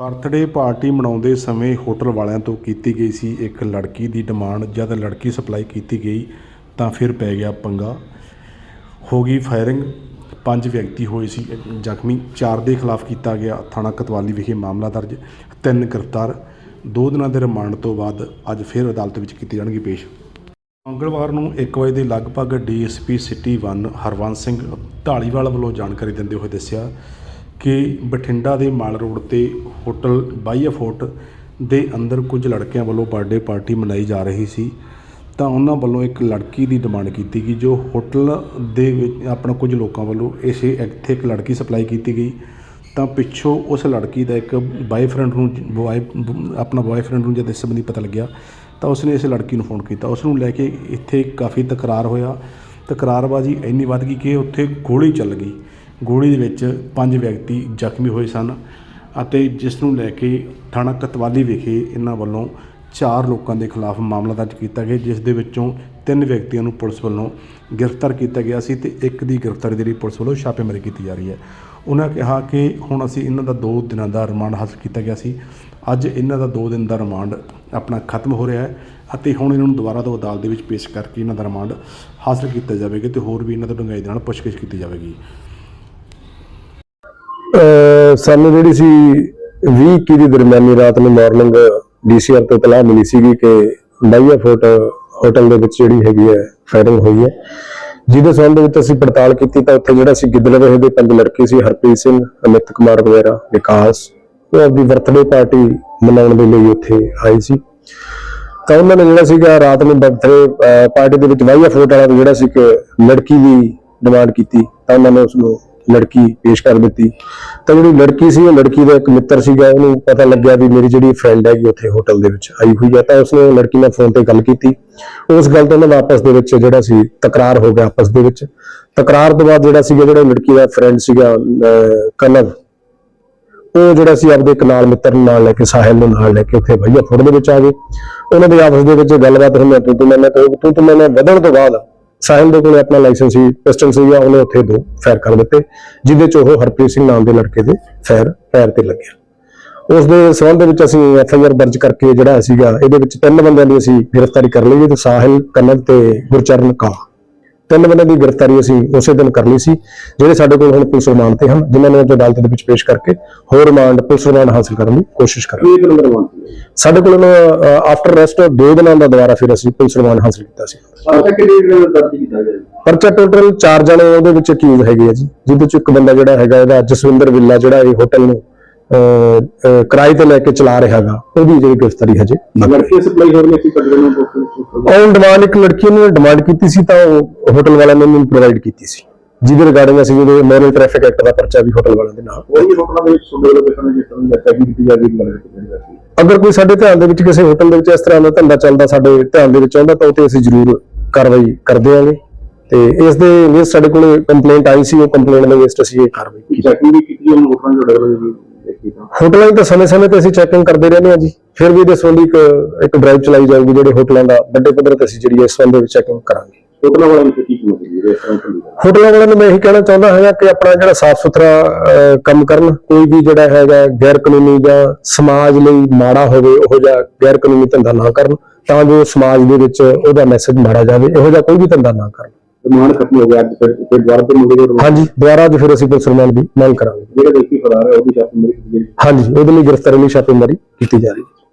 Birthday party ਮਨਾਉਂਦੇ ਸਮੇਂ hotel ਵਾਲਿਆਂ ਤੋਂ ਕੀਤੀ ਗਈ ਸੀ ਇੱਕ ਲੜਕੀ ਦੀ ਡਿਮਾਂਡ। ਜਦ ਲੜਕੀ ਸਪਲਾਈ ਕੀਤੀ ਗਈ ਤਾਂ ਫਿਰ ਪੈ ਗਿਆ ਪੰਗਾ। ਹੋ ਗਈ ਫਾਇਰਿੰਗ। ਪੰਜ ਵਿਅਕਤੀ ਹੋਏ ਸੀ। ਜ਼ਖਮੀ ਚਾਰ ਦੇ ਖਿਲਾਫ ਕੀਤਾ ਗਿਆ ਥਾਣਾ ਕਤਵਾਲੀ ਵਿਖੇ ਮਾਮਲਾ ਦਰਜ। ਤਿੰਨ ਗ੍ਰਿਫਤਾਰ। ਦੋ ਦਿਨਾਂ ਦੇ ਰਿਮਾਂਡ ਤੋਂ ਬਾਅਦ ਅੱਜ ਫਿਰ ਅਦਾਲਤ ਵਿੱਚ ਕੀਤੀ ਜਾਣਗੇ ਪੇਸ਼। ਮੰਗਲਵਾਰ ਨੂੰ 1 ਵਜੇ ਦੇ ਲਗਭਗ ਡੀਐਸਪੀ ਸਿਟੀ 1 ਹਰਵੰਸ ਸਿੰਘ ਢਾਲੀਵਾਲ ਵੱਲੋਂ ਜਾਣਕਾਰੀ ਦਿੰਦੇ ਹੋਏ ਦੱਸਿਆ ਕਿ ਬਠਿੰਡਾ ਦੇ ਮਾਲ ਰੋਡ ਤੇ ਹੋਟਲ ਬਾਈਆ ਫੋਰਟ ਦੇ ਅੰਦਰ ਕੁਝ ਲੜਕਿਆਂ ਵੱਲੋਂ ਬਰਥਡੇ ਪਾਰਟੀ ਮਨਾਈ ਜਾ ਰਹੀ ਸੀ, ਤਾਂ ਉਹਨਾਂ ਵੱਲੋਂ ਇੱਕ ਲੜਕੀ ਦੀ ਡਿਮਾਂਡ ਕੀਤੀ ਗਈ, ਜੋ ਹੋਟਲ ਦੇ ਵਿੱਚ ਆਪਣਾ ਕੁਝ ਲੋਕਾਂ ਵੱਲੋਂ ਇਸੇ ਇੱਥੇ ਇੱਕ ਲੜਕੀ ਸਪਲਾਈ ਕੀਤੀ ਗਈ। ਤਾਂ ਪਿੱਛੋਂ ਉਸ ਲੜਕੀ ਦਾ ਇੱਕ ਬਾਏਫ੍ਰੈਂਡ ਨੂੰ ਬੁਆਏ ਆਪਣਾ ਬੁਆਏਫ੍ਰੈਂਡ ਨੂੰ ਜਦ ਇਸ ਸੰਬੰਧੀ ਪਤਾ ਲੱਗਿਆ, ਤਾਂ ਉਸਨੇ ਇਸ ਲੜਕੀ ਨੂੰ ਫੋਨ ਕੀਤਾ। ਉਸ ਨੂੰ ਲੈ ਕੇ ਇੱਥੇ ਕਾਫੀ ਤਕਰਾਰ ਹੋਇਆ। ਤਕਰਾਰਬਾਜ਼ੀ ਇੰਨੀ ਵੱਧ ਗਈ ਕਿ ਉੱਥੇ ਗੋਲੀ ਚੱਲ ਗਈ। ਗੋਲੀ ਦੇ ਵਿੱਚ ਪੰਜ ਵਿਅਕਤੀ ਜ਼ਖਮੀ ਹੋਏ ਸਨ ਅਤੇ ਜਿਸ ਨੂੰ ਲੈ ਕੇ ਥਾਣਾ ਕਤਵਾਲੀ ਵਿਖੇ ਇਹਨਾਂ ਵੱਲੋਂ ਚਾਰ ਲੋਕਾਂ ਦੇ ਖਿਲਾਫ ਮਾਮਲਾ ਦਰਜ ਕੀਤਾ ਗਿਆ, ਜਿਸ ਦੇ ਵਿੱਚੋਂ ਤਿੰਨ ਵਿਅਕਤੀਆਂ ਨੂੰ ਪੁਲਿਸ ਵੱਲੋਂ ਗ੍ਰਿਫਤਾਰ ਕੀਤਾ ਗਿਆ ਸੀ ਤੇ ਇੱਕ ਦੀ ਗ੍ਰਿਫਤਾਰੀ ਦੇ ਲਈ ਪੁਲਿਸ ਵੱਲੋਂ ਛਾਪੇਮਾਰੀ ਕੀਤੀ ਜਾ ਰਹੀ ਹੈ। ਉਹਨਾਂ ਕਿਹਾ ਕਿ ਹੁਣ ਅਸੀਂ ਇਹਨਾਂ ਦਾ 2 ਦਿਨਾਂ ਦਾ ਰਿਮਾਂਡ ਹਾਸਲ ਕੀਤਾ ਗਿਆ ਸੀ। ਅੱਜ ਇਹਨਾਂ ਦਾ 2 ਦਿਨ ਦਾ ਰਿਮਾਂਡ ਆਪਣਾ ਖਤਮ ਹੋ ਰਿਹਾ ਹੈ ਅਤੇ ਹੁਣ ਇਹਨਾਂ ਨੂੰ ਦੁਬਾਰਾ ਤੋਂ ਅਦਾਲਤ ਦੇ ਵਿੱਚ ਪੇਸ਼ ਕਰਕੇ ਇਹਨਾਂ ਦਾ ਰਿਮਾਂਡ ਹਾਸਲ ਕੀਤਾ ਜਾਵੇਗਾ ਤੇ ਹੋਰ ਵੀ ਇਹਨਾਂ ਤੋਂ ਡੂੰਘਾਈ ਦੇ ਨਾਲ ਪੁੱਛਗਿੱਛ ਕੀਤੀ ਜਾਵੇਗੀ। ਸਾਨੂੰ ਜਿਹੜੀ ਸੀ 20 ਇੱਕੀ ਦੀ ਦਰਮਿਆਨੀ ਰਾਤ ਨੂੰ ਮਾਰਨਿੰਗ ਡੀਸੀਆਰ ਤੋਂ ਤਲਾਹ ਮਿਲੀ ਸੀਗੀ ਕਿ ਬਾਈਆ ਫੋਰਟ ਹੋਟਲ ਦੇ ਵਿੱਚ ਜਿਹੜੀ ਹੈਗੀ ਹੈ ਫਾਇਰਿੰਗ ਹੋਈ ਹੈ। ਜਿਹਦੇ ਸੰਬੰਧ ਵਿੱਚ ਅਸੀਂ ਪੜਤਾਲ ਕੀਤੀ ਤਾਂ ਉੱਥੇ ਜਿਹੜਾ ਸੀ ਗਿੱਦੜਵੇ ਦੇ ਪੰਜ ਲੜਕੇ ਸੀ, ਹਰਪ੍ਰੀਤ ਸਿੰਘ, ਅਮਿਤ ਕੁਮਾਰ ਵਗੈਰਾ, ਵਿਕਾਸ, ਉਹ ਆਪਣੀ ਬਰਥਡੇ ਪਾਰਟੀ ਮਨਾਉਣ ਦੇ ਲਈ ਉੱਥੇ ਆਏ ਸੀ। ਤਾਂ ਉਹਨਾਂ ਨੇ ਜਿਹੜਾ ਸੀਗਾ ਰਾਤ ਨੂੰ ਬਰਥਡੇ ਪਾਰਟੀ ਦੇ ਵਿੱਚ ਵਾਈਆ ਫੋਰਟ ਵਾਲਾ ਜਿਹੜਾ ਸੀ ਕਿ ਲੜਕੀ ਦੀ ਡਿਮਾਂਡ ਕੀਤੀ ਤਾਂ ਉਹਨਾਂ ਨੇ ਉਸ ਨੂੰ ਲੜਕੀ ਪੇਸ਼ ਕਰ ਦਿੱਤੀ। ਤਾਂ ਜਿਹੜੀ ਲੜਕੀ ਸੀ ਉਹ ਲੜਕੀ ਦਾ ਇੱਕ ਮਿੱਤਰ ਸੀਗਾ। ਉਹਨੂੰ ਪਤਾ ਲੱਗਿਆ ਵੀ ਮੇਰੀ ਜਿਹੜੀ ਫਰੈਂਡ ਹੈਗੀ ਉੱਥੇ ਹੋਟਲ ਦੇ ਵਿੱਚ ਆਈ ਹੋਈ ਹੈ ਤਾਂ ਉਸਨੇ ਲੜਕੀ ਨਾਲ ਫੋਨ ਤੇ ਗੱਲ ਕੀਤੀ। ਉਸ ਗੱਲ ਤੋਂ ਉਹਨਾਂ ਆਪਸ ਦੇ ਵਿੱਚ ਜਿਹੜਾ ਸੀ ਤਕਰਾਰ ਹੋ ਗਿਆ ਆਪਸ ਦੇ ਵਿੱਚ। ਤਕਰਾਰ ਤੋਂ ਬਾਅਦ ਜਿਹੜਾ ਸੀਗਾ ਜਿਹੜਾ ਲੜਕੀ ਦਾ ਫਰੈਂਡ ਸੀਗਾ ਅਹ, ਕਨਵ ਉਹ ਜਿਹੜਾ ਸੀ ਆਪਦੇ ਇੱਕ ਨਾਲ ਮਿੱਤਰ ਨੂੰ ਨਾਲ ਲੈ ਕੇ ਸਾਹਿਲ ਨੂੰ ਨਾਲ ਲੈ ਕੇ ਉੱਥੇ ਭਈਆ ਫੁੱਟ ਦੇ ਵਿੱਚ ਆ ਗਏ। ਉਹਨਾਂ ਦੇ ਆਪਸ ਦੇ ਵਿੱਚ ਗੱਲਬਾਤ ਹੋਈ ਤੂੰ ਤੂੰ ਮੈਂ ਮੈਂ ਤੂੰ ਤੂੰ ਤੂੰ ਮੈਂ ਵਧਣ ਤੋਂ ਬਾਅਦ ਸਾਹਿਲ ਦੇ ਕੋਲ ਆਪਣਾ ਲਾਇਸੈਂਸ ਸੀ, ਪਿਸਟਲ ਸੀਗਾ ਉਹਨੇ ਉੱਥੇ ਦੋ ਫਾਇਰ ਕਰ ਦਿੱਤੇ, ਜਿਹਦੇ ਚ ਉਹ ਹਰਪ੍ਰੀਤ ਸਿੰਘ ਨਾਮ ਦੇ ਲੜਕੇ ਦੇ ਫਾਇਰ ਪੈਰ ਤੇ ਲੱਗਿਆ। ਉਸ ਦੇ ਸੰਬੰਧ ਵਿੱਚ ਅਸੀਂ ਐਫ ਆਈ ਆਰ ਦਰਜ ਕਰਕੇ ਜਿਹੜਾ ਸੀਗਾ, ਇਹਦੇ ਵਿੱਚ ਤਿੰਨ ਬੰਦਿਆਂ ਦੀ ਅਸੀਂ ਗ੍ਰਿਫਤਾਰੀ ਕਰ ਲਈ ਤੇ ਸਾਹਿਲ ਕਨਵ ਤੇ ਗੁਰਚਰਨ ਕਾ ਤਿੰਨ ਬੰਦਿਆਂ ਦੀ ਗ੍ਰਿਫਤਾਰੀ ਅਸੀਂ ਉਸੇ ਦਿਨ ਕਰ ਲਈ ਸੀ ਜਿਹੜੇ ਸਾਡੇ ਕੋਲ ਹੁਣ ਪੁਲਿਸ ਰਿਮਾਂਡ ਤੇ ਹਨ ਜਿਨ੍ਹਾਂ ਨੂੰ ਅੱਜ ਅਦਾਲਤ ਦੇ ਵਿੱਚ ਪੇਸ਼ ਕਰਕੇ ਹੋਰ ਰਿਮਾਂਡ ਪੁਲਿਸ ਰਿਮਾਂਡ ਹਾਸਲ ਕਰਨ ਦੀ ਕੋਸ਼ਿਸ਼ ਕਰਾਂਗੇ। ਇੱਕ ਨੰਬਰ 1 ਸਾਡੇ ਕੋਲ ਆਫਟਰ ਰੈਸਟ ਦੋ ਦਿਨਾਂ ਦਾ ਦੁਬਾਰਾ ਫਿਰ ਅਸੀਂ ਪੁਲਿਸ ਰਿਮਾਂਡ ਹਾਸਲ ਕੀਤਾ ਸੀ। ਦਰਜ ਕੀਤਾ ਗਿਆ? ਪਰਚਾ ਟੋਟਲ 4 ਜਣੇ ਉਹਦੇ ਵਿੱਚ ਅਕਿਊਜ਼ ਹੈਗੇ ਆ ਜੀ ਜਿਹਦੇ ਚ ਇੱਕ ਬੰਦਾ ਜਿਹੜਾ ਹੈਗਾ ਇਹਦਾ ਜਸਵਿੰਦਰ ਵਿੱਲਾ ਜਿਹੜਾ ਇਹ ਹੋਟਲ ਨੂੰ ਕਿਰਾਏ ਤੇ ਲੈ ਕੇ ਚਲਾ ਰਿਹਾ ਹੈਗਾ ਉਹਦੀ ਜਿਹੜੀ ਗ੍ਰਿਫਤਾਰੀ ਹਜੇ ਲੜਕੀ ਸਪਲਾਈ ਹੋ ਰਹੀ ਸੀ ਕੱਢਣ ਨੂੰ ਔਨ ਡਿਮਾਂਡ ਇੱਕ ਲੜਕੀ ਨੇ ਡਿਮਾਂਡ ਕੀਤੀ ਸੀ ਤਾਂ ਉਹ ਹੋਟਲ ਵਾਲਿਆਂ ਨੇ ਉਹਨੂੰ ਪ੍ਰੋਵਾਈਡ ਕੀਤੀ ਸੀ। ਜਿਹਦੇ ਰਿਗਾਰਡਿੰਗ ਅਸੀਂ ਜਿਹੜੇ ਮੋਰਲ ਟ੍ਰੈਫਿਕ ਐਕਟ ਦਾ ਪਰਚਾ ਵੀ ਹੋਟਲ ਵਾਲਿਆਂ ਦੇ ਨਾਲ। ਕੋਈ ਹੋਟਲਾਂ ਦੇ ਵਿੱਚ ਸੁਣਦੇ ਲੋਕਾਂ ਨੇ ਜਿਸ ਤਰ੍ਹਾਂ ਦੀ ਚੈਕਿੰਗ ਕੀਤੀ ਜਾਂਦੀ ਹੈ ਅਗਰ ਕੋਈ ਸਾਡੇ ਧਿਆਨ ਦੇ ਵਿੱਚ ਕਿਸੇ ਹੋਟਲ ਦੇ ਵਿੱਚ ਇਸ ਤਰ੍ਹਾਂ ਦਾ ਧੰਦਾ ਚੱਲਦਾ ਸਾਡੇ ਧਿਆਨ ਦੇ ਵਿੱਚ ਆਉਂਦਾ ਤਾਂ ਉਹ ਤੇ ਅਸੀਂ ਜ਼ਰੂਰ ਕਾਰਵਾਈ ਕਰਦੇ ਹਾਂਗੇ ਤੇ ਇਸ ਦੇ ਵਿੱਚ ਸਾਡੇ ਕੋਲ ਕੰਪਲੇਂਟ ਆਈ ਸੀ ਉਹ ਕੰਪਲੇਂਟ ਦੇ ਵਿੱਚ ਅਸੀਂ ਇਹ ਕਾਰਵਾਈ ਕੀਤੀ। ਚੈਕਿੰਗ ਵੀ ਕੀਤੀ ਉਹਨੂੰ ਹੋਟਲਾਂ ਦੇ ਦੀ ਦੇਖੀ ਤਾਂ। ਹੋਟਲਾਂ ਦੀ ਤਾਂ ਸਮੇਂ-ਸਮੇਂ ਤੇ ਅਸੀਂ ਚੈਕਿੰਗ ਕਰਦੇ ਰਹਿੰਦੇ ਹਾਂ ਜੀ। ਫਿਰ ਵੀ ਇਹਦੇ ਸੰਬੰਧੀ ਇੱਕ ਇੱਕ ਡਰਾਈਵ ਚਲਾਈ ਜਾਊਗੀ ਜਿਹੜੇ ਹੋਟਲਾਂ ਦਾ। ਵੱਡੇ ਪੱਧਰ ਤੇ ਅਸੀਂ ਜਿਹੜੀ ਇਸ ਸੰਬੰਧ ਵਿੱਚ ਚੈਕਿੰਗ ਕਰਾਂਗੇ। ਹੋਟਲਾਂ ਵਾਲਿਆਂ ਨੂੰ ਕੀ ਚੱਲੀ ਜਾਂਦਾ ਹੋਟਲਾਂ ਵਾਲਿਆਂ ਨੂੰ ਮੈਂ ਇਹੀ ਕਹਿਣਾ ਚਾਹੁੰਦਾ ਹੈਗਾ ਕਿ ਆਪਣਾ ਜਿਹੜਾ ਸਾਫ਼ ਸੁਥਰਾ ਕੰਮ ਕਰਨ ਕੋਈ ਵੀ ਜਿਹੜਾ ਹੈਗਾ ਗੈਰ ਕਾਨੂੰਨੀ ਜਾਂ ਸਮਾਜ ਲਈ ਮਾੜਾ ਹੋਵੇ ਉਹ ਜਿਹਾ ਗੈਰ ਕਾਨੂੰਨੀ ਧੰਦਾ ਨਾ ਕਰਨ ਤਾਂ ਜੋ ਸਮਾਜ ਦੇ ਵਿੱਚ ਉਹਦਾ ਮੈਸੇਜ ਮਾੜਾ ਜਾਵੇ ਇਹੋ ਜਿਹਾ ਕੋਈ ਵੀ ਧੰਦਾ ਨਾ ਕਰਨ। ਰਿਮਾਂਡ ਖਤਮ ਹੋ ਗਿਆ ਅੱਜ ਫਿਰ ਫਿਰ ਦੁਬਾਰਾ ਤੋਂ ਮੁੰਡੇ ਦੇ ਹਾਂਜੀ ਦੁਬਾਰਾ ਅੱਜ ਫਿਰ ਅਸੀਂ ਪੁਲਿਸ ਰਿਮਾਂਡ ਦੀ ਮੰਗ ਕਰਾਂਗੇ। ਜਿਹੜੇ ਵਿਅਕਤੀ ਫਰਾਰ ਹੈ ਉਹਦੀ ਸ਼ਾਪਿੰਗ ਮੇਰੀ ਕੀਤੀ ਹਾਂਜੀ ਉਹਦੇ ਲਈ ਗ੍ਰਿਫਤਾਰੀ ਲਈ ਛਾਪੇਮਾਰੀ ਕੀਤੀ ਜਾ ਰਹੀ ਹੈ।